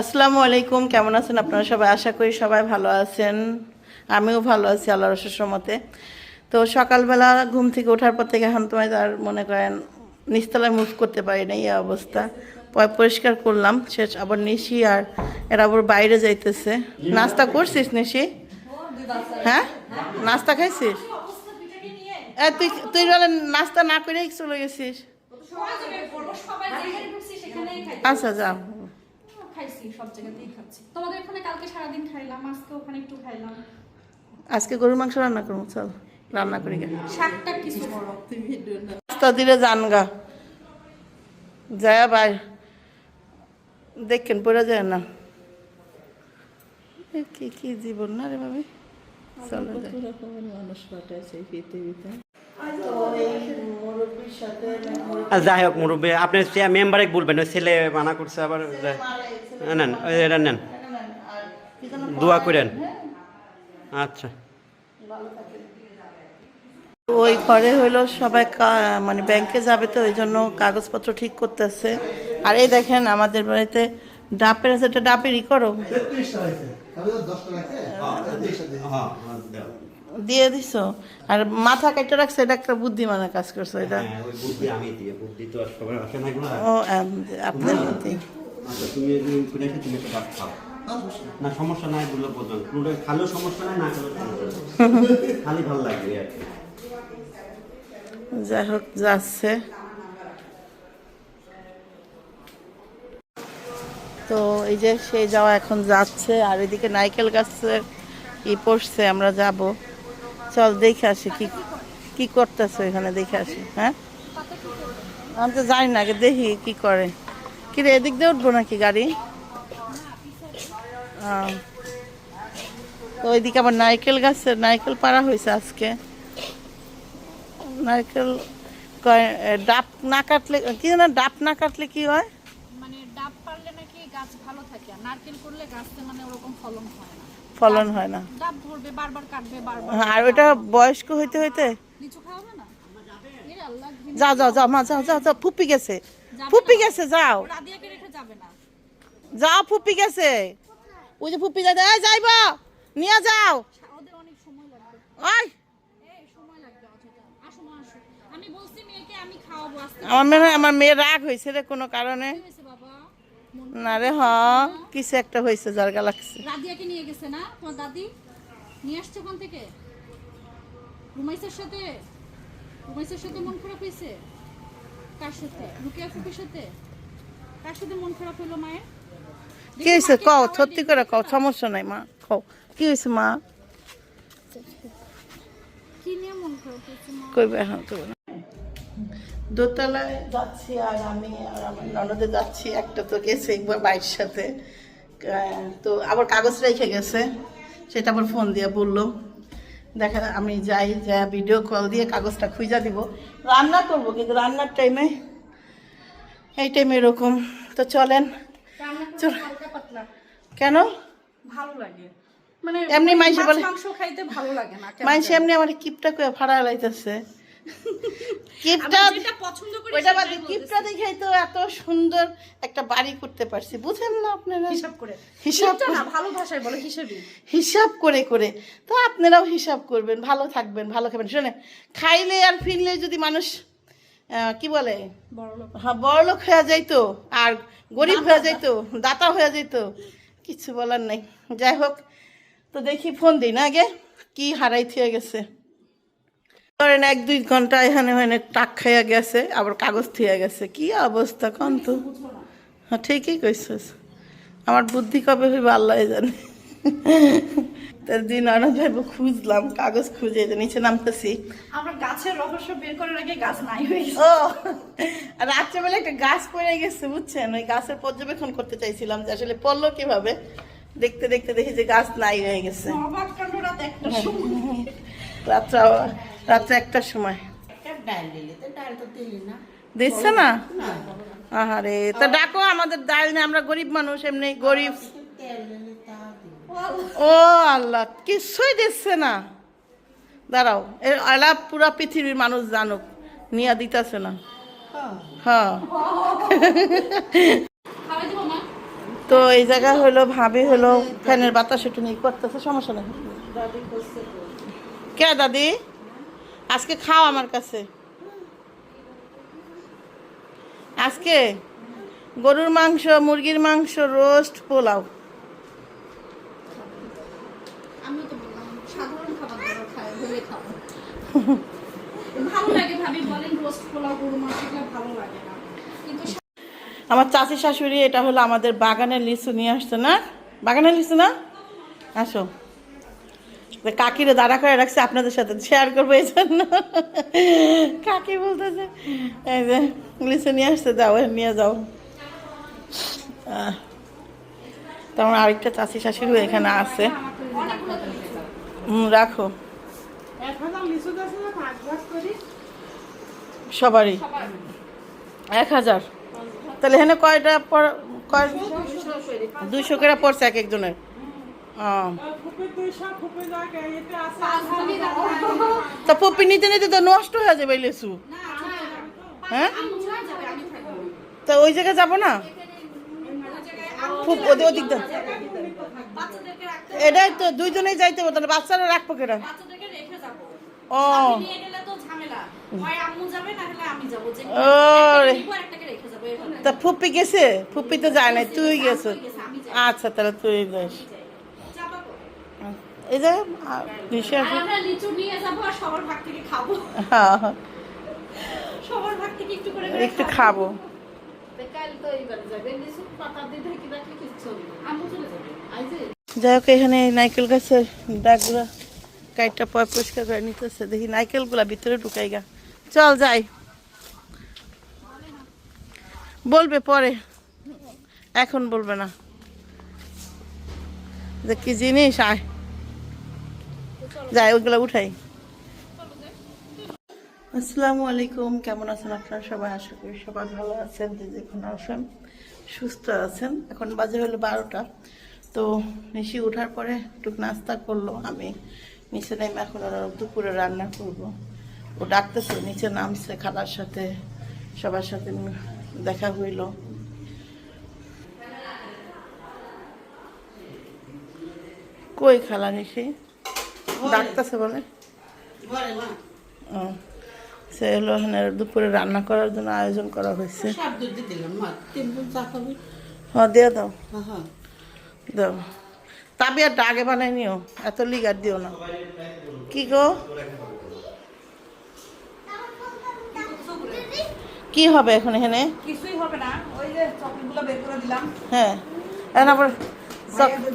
আসসালামু আলাইকুম, কেমন আছেন আপনারা সবাই? আশা করি সবাই ভালো আছেন। আমিও ভালো আছি আল্লাহ রসের মতে তো সকালবেলা ঘুম থেকে ওঠার পর থেকে এখন তোমায় আর মনে করেন নিচতলায় মুভ করতে পারি না এই অবস্থা। পরিষ্কার করলাম, শেষ আবার নিশি আর এরা আবার বাইরে যাইতেছে। নাস্তা করছিস নিশি? হ্যাঁ? নাস্তা খাইছিস? তুই তুই বলে নাস্তা না করে চলে গেছিস। আচ্ছা যা। খাইছি সব জায়গাতেই খাচ্ছি। তোমাদের এখানে কালকে সারাদিন খাইলাম আজকে ওখানে একটু খাইলাম। আজকে গরুর মাংস রান্না করব চল রান্না করি গে। শাকটা কিছু বড় রাস্তা দিলে জানগা যায় ভাই দেখেন পড়ে যায় না। কি কি জীবন না রে ভাবি? চলো যাই। আর যাই হোক মুরব্বী আপনি মেম্বারে বলবেন ছেলে মানা করছে আবার নেন ওই এটা নেন। দোয়া করেন। আচ্ছা। ওই ঘরে হইল সবাই কা- মানে ব্যাংকে যাবে তো ওই জন্য কাগজপত্র ঠিক করতেছে। আর এই দেখেন আমাদের বাড়িতে ডাবের আছে এটা ডাবেরই করো। দিয়ে দিছো? আর মাথা কেটে রাখছে এটা একটা বুদ্ধিমানের কাজ করছ এটা। হ্যাঁ, ওই বুদ্ধি আমি দিয়ে বুদ্ধি তো আর সবার আসে না এগুলো। ও আপনার বুদ্ধি। আচ্ছা, তুমি করে এসে তুমি একটা ভাত খাও। না সমস্যা নাই বললে খালেও সমস্যা নাই না খালেও সমস্যা নাই। খালি ভালো লাগবে আর যাই হোক যাচ্ছে। তো এই যে সে যাওয়া এখন যাচ্ছে আর এদিকে নাইকেল গাছের ই পড়ছে আমরা যাব। চল দেখে আসি কি কি করতেছে এখানে দেখে আসি হ্যাঁ? আমি তো জানি না দেখি কি করে। কি রে এদিক দিয়ে উঠবো নাকি গাড়ি? তো ওইদিকে আবার নারকেল গাছের নারকেল পাড়া হয়েছে আজকে। নারকেল ডাব না কাটলে কি না ডাব না কাটলে কি হয়? মানে ডাব পারলে নাকি গাছ ভালো থাকে আর নারকেল করলে গাছে মানে ওরকম ফলন হয় না। ফলন হয় না। ডাব ধরবে বারবার কাটবে বারবার হ্যাঁ, আর ওটা বয়স্ক হইতে হইতে? লিচু খাওয়াবে না। যাও যাও যাও মা যাও যাও যাও ফুপি গেছে। ফুপি গেছে যাও। যাও ফুপি গেছে। ওই যে ফুপি যাই এই যাইবা নিয়ে যাও। আমার হয় আমার মেয়ে রাগ হয়েছে রে কোনো কারণে। না রে হ কিছু একটা হয়েছে যার গা লাগছে। রাদিয়াকে নিয়ে গেছে না? তোমার দাদি? নিয়ে আসছে থেকে? রুমাইসের সাথে? রুমাইসের সাথে মন খারাপ হয়েছে? কার সাথে? রুকিয়া ফুপির সাথে? কার সাথে মন খারাপ হলো মায়ের? কি হয়েছে? কও সত্যি করে কও সমস্যা নাই মা কও। কি হয়েছে মা? কি নিয়ে মন খারাপ হয়েছে মা? কইবে এখন কইবে। দোতলায় যাচ্ছি আর আমি আর আমার ননদে যাচ্ছি একটা তো গেছে একবার বাইরের সাথে। তো আবার কাগজ রেখে গেছে সেটা আবার ফোন দিয়ে বলল। দেখা আমি যাই যা ভিডিও কল দিয়ে কাগজটা খুঁজা দিব। রান্না করব কিন্তু রান্নার টাইমে এই টাইম এরকম। তো চলেন। কেন? ভালো লাগে। মানে এমনি মাইসে বলে মাংস খাইতে ভালো লাগে না কেমন এমনি আমার কিপটা করে ফাড়া লাইতেছে। কিপটা আমি যেটা পছন্দ করি ওইটা সেটাই বাদে বলতেছি। কিপটা দেখে তো এত সুন্দর একটা বাড়ি করতে পারছি। বুঝেন না আপনারা? হিসাব করে। হিসাব না ভালো ভাষায় বলে হিসেবে হিসাব করে করে। তো আপনারাও হিসাব করবেন ভালো থাকবেন ভালো খাবেন। শুনে খাইলে আর ফিরলে যদি মানুষ আহ, কি বলে? বড় লোক হ্যাঁ বড়লোক হয়ে যাইতো আর গরিব হয়ে যাইতো দাতা হয়ে যাইতো কিছু বলার নাই। যাই হোক তো দেখি ফোন দিই না আগে কি হারাই থিয়ে গেছে। ধরেন এক দুই ঘণ্টা এখানে ওখানে টাক খাইয়া গেছে আবার কাগজ থিয়ে গেছে। কি অবস্থা কন তো? হ্যাঁ ঠিকই কইছিস। আমার বুদ্ধি কবে হইবে আল্লাহ জানে। তার দিন অনেক ভাইব খুঁজলাম কাগজ খুঁজে নিচে নামতেছি। আমরা গাছের রহস্য বের করার আগে গাছ নাই হয়ে ও রাত্রেবেলা একটা গাছ পড়ে গেছে বুঝছেন? ওই গাছের পর্যবেক্ষণ করতে চাইছিলাম যে আসলে পড়ল কীভাবে। দেখতে দেখতে দেখি যে গাছ নাই হয়ে গেছে। রাত্রে রাত্রে একটার সময়। দিচ্ছে না? আহারে তা ডাকো আমাদের ডাল নেই আমরা গরিব মানুষ এমনি গরিব। ও আল্লাহ কিছুই দিচ্ছে না। দাঁড়াও এর আলাপ পুরা পৃথিবীর মানুষ জানুক নিয়া দিতেছে না। হ্যাঁ। তো এই জায়গা হলো ভাবি হলো ফ্যানের বাতাস একটু নেই করতেছে সমস্যা নেই। কে দাদি? আজকে খাও আমার কাছে। আজকে গরুর মাংস মুরগির মাংস রোস্ট পোলাও। আমার চাচি শাশুড়ি এটা হলো আমাদের বাগানের লিচু নিয়ে আসছে না? বাগানের লিচু না? আসো। কাকিরে দাঁড়া করে রাখছে আপনাদের সাথে শেয়ার করব এই জন্য। কাকি বলতেছে এই যে লিচু নিয়ে আসতে যাও নিয়ে যাও। আহ, তেমন আরেকটা চাচি শাশুড়ি এখানে আছে। তো রাখো। সবারই। এক হাজার। তাহলে এখানে কয়টা কয় দুশো করে পড়ছে এক একজনের। তা পপি নিতে নিতে তো নষ্ট হয়ে যাবে লেসু। হ্যাঁ। তা ওই জায়গায় যাব না? খুব ওদিক ওদিক এটাই তো দুইজনেই যাইতে হবে তাহলে বাচ্চারা রাখব কেটা ও। তো ফুপি গেছে? ফুপি তো যায় নাই তুই গেছ। গেছে, আচ্ছা তাহলে তুই যাস যাব তো। এই যে দিশে আর আমরা লিচু নিয়ে যাব আর সবার ভাগ থেকে খাব হ্যাঁ। সবার ভাগ থেকে একটু করে করে একটু খাব। যে। যাই হোক এখানে এই নাইকেল গাছের ডাকগুলো কাইটটা পয় পরিষ্কার করে নিতেছে। দেখি নাইকেলগুলা ভিতরে ঢুকাই গা। চল যাই। বলবে পরে। এখন বলবে না। যে কি জিনিস? আয়। যাই, ওইগুলো উঠাই। আসসালামু আলাইকুম, কেমন আছেন আপনারা সবাই? আশা করি সবাই ভালো আছেন, যে যেখানে আছেন, সুস্থ আছেন। এখন বাজে হলো বারোটা। তো নিশি ওঠার পরে একটু নাস্তা করল, আমি নিচে নেমে এখন দুপুরে রান্না করব। ও ডাকতেছে, নিচে নামছে, খালার সাথে, সবার সাথে দেখা হইল। কই খালা নিশি? ডাকতেছে বলে। ও সে হলো এখানে দুপুরে রান্না করার জন্য আয়োজন করা হয়েছে। হ্যাঁ দিয়ে দাও। দাও। তাবি আর আগে বানাই নিও এত লিগার দিও না। কি গো? কি হবে এখন এখানে? কিছুই হবে না ওই যে চকলেটগুলো বের করে দিলাম। হ্যাঁ। এখন আবার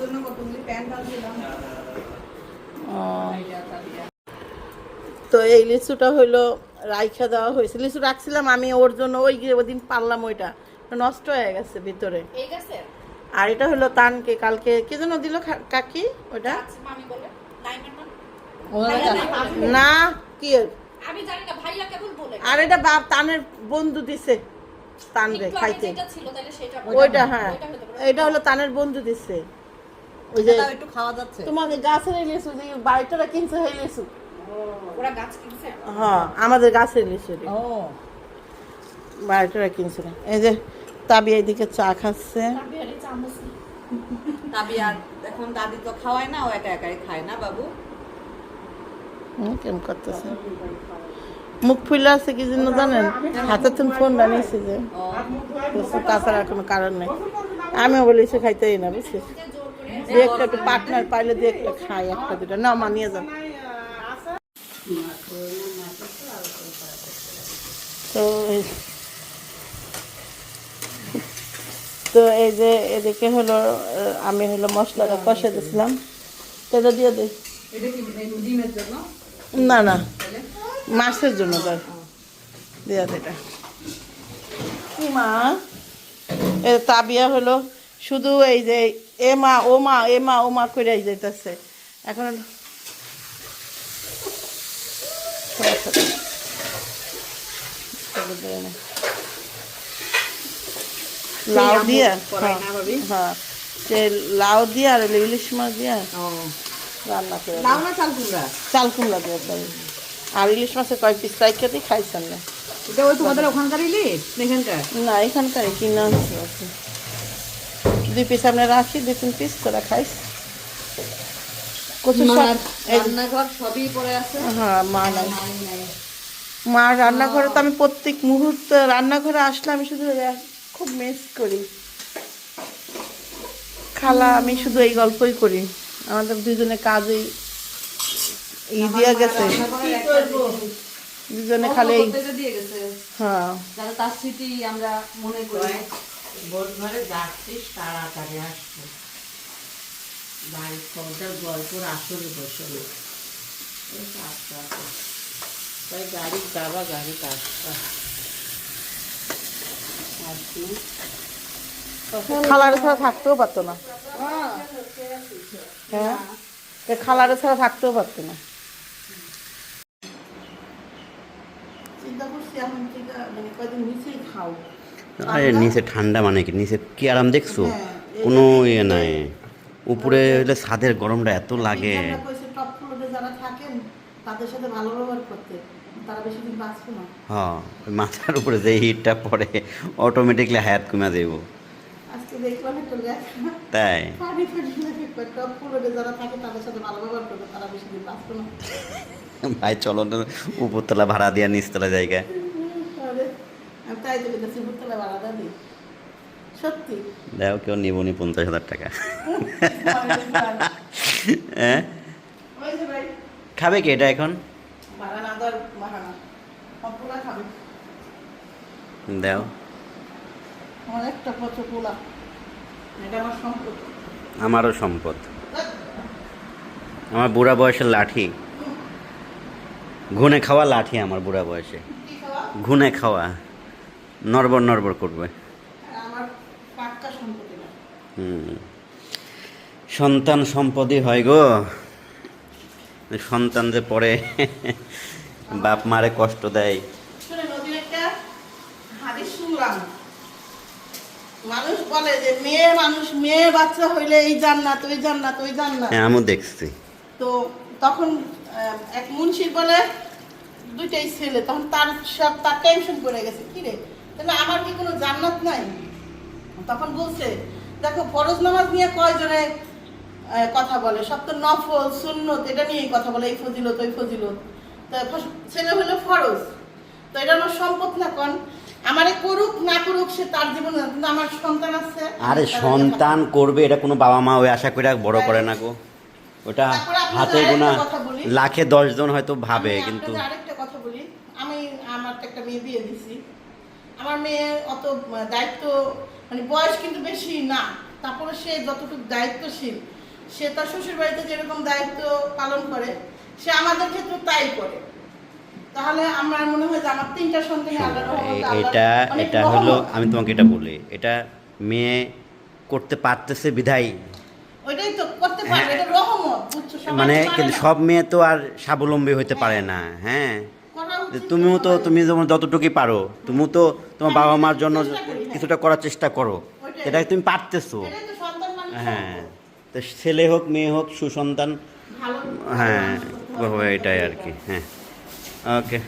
জন্য কতগুলি প্যান্ট দিলাম ও। তো এই লিচুটা হইল রাইখা দেওয়া হয়েছে। লিচু রাখছিলাম আমি ওর জন্য ওই গিয়ে ওদিন পারলাম ওইটা। নষ্ট হয়ে গেছে ভিতরে। আর এটা হলো তানকে কালকে কে যেন দিল কাকি ওটা না কি আমি জানি না ভাইয়া কেবল বলে? আর এটা বাপ তানের বন্ধু দিছে তান রে একটু খাইতে। ওইটা হ্যাঁ। এটা হলো তানের বন্ধু দিছে। ওই যে একটু খাওয়া যাচ্ছে। তোমাকে গাছের এই লিচু যে বাড়িটা কিনছে সেই লিচু ওরা গাছ কিনছে? হ্যাঁ আমাদের গাছের লিচু। ও। বাড়িটা কিনছে না এই যে তাবি এইদিকে চা খাচ্ছে। আর এখন দাদি তো খাওয়ায় না ও একা একাই খায় না বাবু? কেমন করতেছে? মুখ ফুলে আছে কি জন্য জানেন? হাতে তুমি ফোন বানিয়েছি যে। তাছাড়া কোনো কারণ নেই। আমিও বলেছি খাইতেই না বুঝছিস? দু একটা একটু পার্টনার পাইলে দু একটা খাই একটা দুটো না মা নিয়ে যান তো এই- তো এই যে এদিকে হলো আমি হলো মশলাটা কষে দিয়েছিলাম। তো এটা দিয়ে দিই জন্য? না না। মাছের জন্য তার দেওয়া এটা। কি মা? এ তাবিয়া হলো। শুধু এই যে এ মা ও মা এ মা ও মা করে যেতেছে এখন। সবার দিয়ে? লাউ দিয়া? হ্যাঁ সে লাউ দিয়া আর ইলিশ মাছ দিয়া? রান্না করে চাল কুমড়া? চাল কুমড়া দিয়ে করে আর ইলিশ মাছের কয় পিস খাইছেন না? এটা ওই তোমাদের ওখানকার ইলিশ? এখানকার? না এখানকার কিনে কি। দুই পিস আমরা রাখি দুই তিন পিস করে খাইস কচু রান্নাঘর সবই পড়ে আছে। হ্যাঁ মা নাই। নাই। নাই রান্নাঘরে তো আমি প্রত্যেক মুহূর্তে রান্নাঘরে আসলে আমি শুধু খুব মিস করি। খালা আমি শুধু এই গল্পই করি। আমাদের দুজনে কাজই ই দিয়া গেছে। দুজনে খালি হ্যাঁ। তার স্মৃতি আমরা মনে করি। বোধঘরে যাচ্ছিস তাড়াতাড়ি আসব বাড়ির খবরটার গল্পর আসলে বসলে আস্তে আস্তে। তাই গাড়ি যাবা গাড়ি আসবা আসবি খালারে ছাড়া থাকতেও পারতো না। হ্যাঁ। খালারে ছাড়া থাকতেও পারতো না। চিন্তা করছি এখন মানে কয়দিন নিচেই খাও আরে নিচে ঠান্ডা মানে কি? নিচে কি আরাম দেখছ? হ্যাঁ, কোনো ইয়ে নাই। উপরে হলে ছাদের গরমটা এত লাগে। আমরা কইছি টপ ফ্লোরে যারা থাকেন তাদের সাথে ভালো ব্যবহার করতে। তারা বেশি দিন বাঁচবে না। হ্যাঁ মাথার উপরে যে হিটটা পড়ে অটোমেটিকলি হায়াত কমে যাইব। আজকে দেখলাম একটা তাই? পানি পানি লাগে টপ ফ্লোরে যারা থাকে তাদের সাথে ভালো ব্যবহার করবে তারা বেশি দিন বাঁচবে না। ভাই চলো উপরতলা ভাড়া দিয়া নিচতলা জায়গা তাহলে আমি তাই সত্যি। দেখো কেউ নিবনি পঞ্চাশ হাজার টাকা। হ্যাঁ? খাবে কি এটা এখন? দাও। আমারও সম্পদ। আমার বুড়া বয়সের লাঠি। ঘুনে খাওয়া লাঠি আমার বুড়া বয়সে। ঘুনে খাওয়া। নরবর নরবর করবে। সন্তান সম্পদই হয় গো। সন্তান যে পরে বাপ মারে কষ্ট দেয়। মানুষ বলে যে মেয়ে মানুষ মেয়ে বাচ্চা হইলে এই জান্নাত ওই জান্নাত ওই জান্নাত। হ্যাঁ আমিও দেখছি। তো তখন এক মুন্সির বলে দুইটাই ছেলে তখন তার সব তার টেনশন করে গেছে। কি রে? তাহলে আমার কি কোনো জান্নাত নাই? তখন বলছে দেখো ফরজ নামাজ নিয়ে কয়জনে কথা বলে? সব তো নফল সুন্নত এটা নিয়েই কথা বলে এই ফজিলত ওই ফজিলত। তো ছেলে হলো ফরজ। তো এটা আমার সম্পদ না কন? আমারে করুক না করুক সে তার জীবন কিন্তু আমার সন্তান আছে। আরে সন্তান করবে এটা কোনো বাবা মা ওই আশা করে বড় করে না গো। ওটা হাতে গোনা। লাখে দশজন হয়তো ভাবে কিন্তু আরেকটা কথা বলি। আমি আমার একটা মেয়ে বিয়ে দিছি। আমার মেয়ে অত দায়িত্ব মানে বয়স কিন্তু বেশি না। তারপরে সে যতটুকু দায়িত্বশীল সে তার শ্বশুর বাড়িতে যেরকম দায়িত্ব পালন করে সে আমাদের ক্ষেত্রে তাই করে। তাহলে আমার মনে হয় যে আমার তিনটা সন্তান আল্লাহর রহমতে এ- আল্লাহর এটা এটা হলো আমি তোমাকে এটা বলি এটা মেয়ে করতে পারতেছে বিধায়। ওইটাই তো করতে পারবে এটা রহমত মানে কিন্তু সব মেয়ে তো আর স্বাবলম্বী হতে পারে না হ্যাঁ? তুমিও তো তুমি যেমন যতটুকুই পারো তুমিও তো তোমার বাবা মার জন্য হ্যাঁ। কিছুটা করার চেষ্টা করো। এটা তুমি পারতেছো হ্যাঁ তো ছেলে হোক মেয়ে হোক সুসন্তান হ্যাঁ। এটাই আর কি হ্যাঁ ওকে